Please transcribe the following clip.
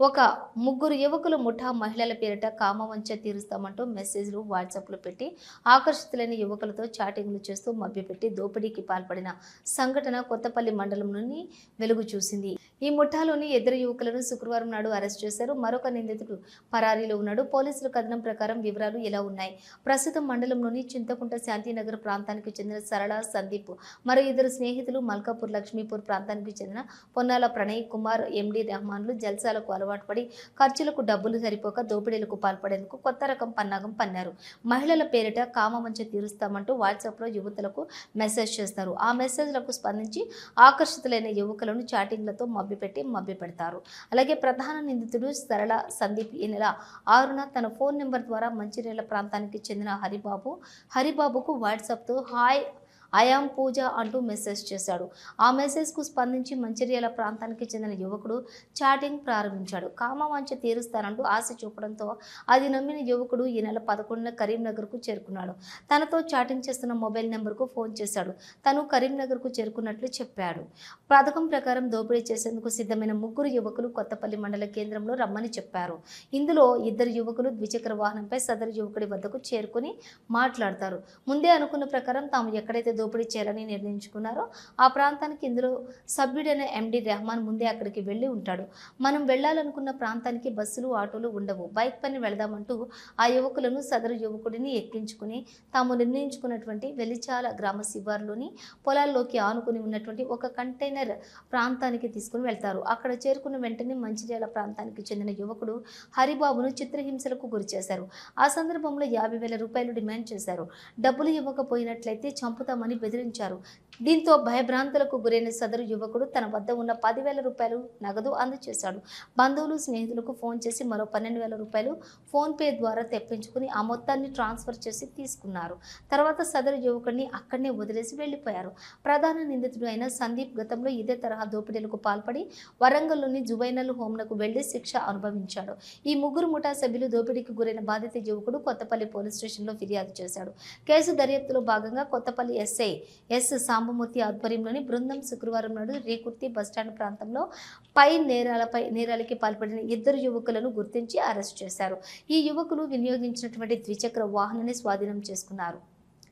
ఒక ముగ్గురు యువకులు ముఠా మహిళల పేరిట కామవంచ తీరుస్తామంటూ మెసేజ్లు వాట్సాప్లో పెట్టి ఆకర్షితులైన యువకులతో చాటింగ్లు చేస్తూ మభ్యపెట్టి దోపిడీకి పాల్పడిన సంఘటన కొత్తపల్లి మండలంలోని వెలుగు చూసింది. ఈ ముఠాలోని ఇద్దరు యువకులను శుక్రవారం నాడు అరెస్ట్ చేశారు. మరొక నిందితుడు పరారీలో ఉన్నాడు. పోలీసుల కథనం ప్రకారం వివరాలు ఇలా ఉన్నాయి. ప్రస్తుతం మండలంలోని చింతకుంట శాంతినగర్ ప్రాంతానికి చెందిన సరళ సందీప్ మరో ఇద్దరు స్నేహితులు మల్కాపూర్ లక్ష్మీపూర్ ప్రాంతానికి చెందిన పొన్నాల ప్రణయ్ కుమార్ ఎండి రెహమాన్లు జల్సాలకు అలవాటు పడి ఖర్చులకు డబ్బులు సరిపోక దోపిడీలకు పాల్పడేందుకు కొత్త రకం పన్నాగం పన్నారు. మహిళల పేరిట కామవంచ తీరుస్తామంటూ వాట్సాప్లో యువతులకు మెసేజ్ చేస్తారు. ఆ మెసేజ్లకు స్పందించి ఆకర్షితులైన యువకులను చాటింగ్లతో మభ్యపెట్టి మభ్యపెడతారు. అలాగే ప్రధాన నిందితుడు సరళ సందీప్ ఈ నెల ఆరున తన ఫోన్ నెంబర్ ద్వారా మంచిర్యాల ప్రాంతానికి చెందిన హరిబాబు హరిబాబుకు వాట్సాప్తో హాయ్ ఐఆమ్ పూజ అంటూ మెసేజ్ చేశాడు. ఆ మెసేజ్కు స్పందించి మంచిర్యాల ప్రాంతానికి చెందిన యువకుడు చాటింగ్ ప్రారంభించాడు. కామవాంఛ తీరుస్తానంటూ ఆశ చూపడంతో అది నమ్మిన యువకుడు ఈ నెల పదకొండున కరీంనగర్కు చేరుకున్నాడు. తనతో చాటింగ్ చేస్తున్న మొబైల్ నెంబర్కు ఫోన్ చేశాడు. తను కరీంనగర్కు చేరుకున్నట్లు చెప్పాడు. పథకం ప్రకారం దోపిడీ చేసేందుకు సిద్ధమైన ముగ్గురు యువకులు కొత్తపల్లి మండల కేంద్రంలో రమ్మని చెప్పారు. ఇందులో ఇద్దరు యువకులు ద్విచక్ర వాహనంపై సదరు యువకుడి వద్దకు చేరుకుని మాట్లాడతారు. ముందే అనుకున్న ప్రకారం తాము ఎక్కడైతే దోపిడీ చేయాలని నిర్ణయించుకున్నారో ఆ ప్రాంతానికి ఇందులో సభ్యుడైన ఎండి రెహమాన్ ముందే అక్కడికి వెళ్ళి ఉంటాడు. మనం వెళ్ళాలనుకున్న ప్రాంతానికి బస్సులు ఆటోలు ఉండవు. బైక్ పని వెళదామంటూ ఆ యువకులను సదరు యువకుడిని ఎక్కించుకుని తాము నిర్ణయించుకున్నటువంటి వెలిచాల గ్రామ శివార్లోని పొలాల్లోకి ఆనుకుని ఉన్నటువంటి ఒక కంటైనర్ ప్రాంతానికి తీసుకుని వెళ్తారు. అక్కడ చేరుకున్న వెంటనే మంచిర్యాల ప్రాంతానికి చెందిన యువకుడు హరిబాబును చిత్రహింసలకు గురి చేశారు. ఆ సందర్భంలో యాభై వేల రూపాయలు డిమాండ్ చేశారు. డబ్బులు ఇవ్వకపోయినట్లయితే చంపుతామని బెదిరించారు. దీంతో భయభ్రాంతులకు గురైన సదరు యువకుడు తన వద్ద ఉన్న పదివేల రూపాయలు నగదు అందజేశాడు. బంధువులు స్నేహితులకు ఫోన్ చేసి మరో పన్నెండు వేల రూపాయలు ఫోన్పే ద్వారా తెప్పించుకుని ఆ మొత్తాన్ని ట్రాన్స్ఫర్ చేసి తీసుకున్నారు. తర్వాత సదరు యువకుడిని అక్కడనే వదిలేసి వెళ్ళిపోయారు ప్రధాన నిందితుడు అయిన సందీప్ గతంలో ఇదే తరహా దోపిడీలకు పాల్పడి వరంగల్లోని జువైనల్ హోంలకు వెళ్ళి శిక్ష అనుభవించాడు. ఈ ముగ్గురు ముఠా సభ్యులు దోపిడీకి గురైన బాధిత యువకుడు కొత్తపల్లి పోలీస్ స్టేషన్లో ఫిర్యాదు చేశాడు. కేసు దర్యాప్తులో భాగంగా కొత్తపల్లి ఎస్ఐ ఎస్ సాంబమూర్తి ఆధ్వర్యంలోని బృందం శుక్రవారం నాడు రేకుర్తి బస్టాండ్ ప్రాంతంలో పై నేరాలపై నేరాలకి పాల్పడిన ఇద్దరు యువకులను గుర్తించి అరెస్ట్ చేశారు. ఈ యువకులు వినియోగించినటువంటి ద్విచక్ర వాహనాన్ని స్వాధీనం చేసుకున్నారు.